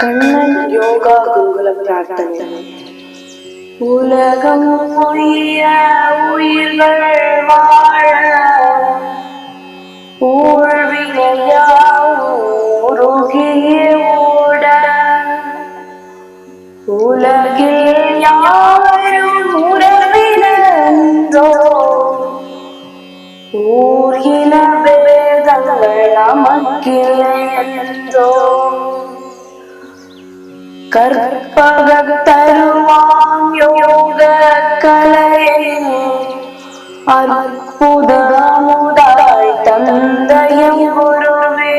കണ്ണൻ യോഗ ഗൂഗല പ്രാർത്ഥന ഉലകം ഉലകിൽ യാരും ഉറവിലോ ഊർയില நமக்கில்லை கற்பக தருவான் யோக கலையை அற்புதமுதாய் தந்தையும் குருவே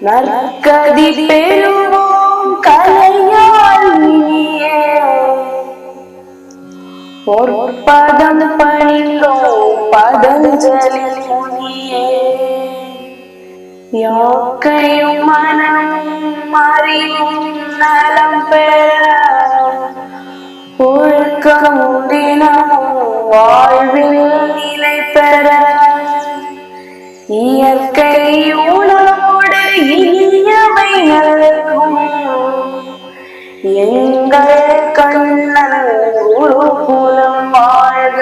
நற்கதி பெறுவோம் கலையால் இனியே பொற்பதம் பணிந்தோ பதஞ்சலி முனியே. யாக்கையும் மன நலம் பெற ஒழுக்கம் தினமும் வாழ்வில் நிலை பெற இயற்கை உணவோடு இனியவை நல்கும் எங்கள் கண்ணன் குருகுலம் வாழ்க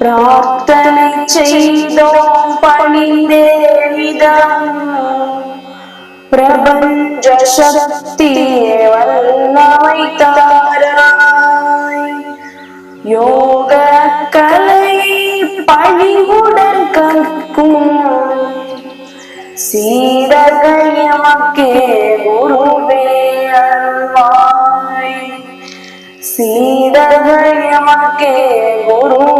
பிரார்த்தனை செய்தோம் பணிந்தே விதம் பிரபஞ்ச சக்தி வல்லமை தாராய் யோக கலை பழிவுடன் கற்கும் சீடர்கள் குருவே அல்வாய் சீடர்கள் எமக்கே குரு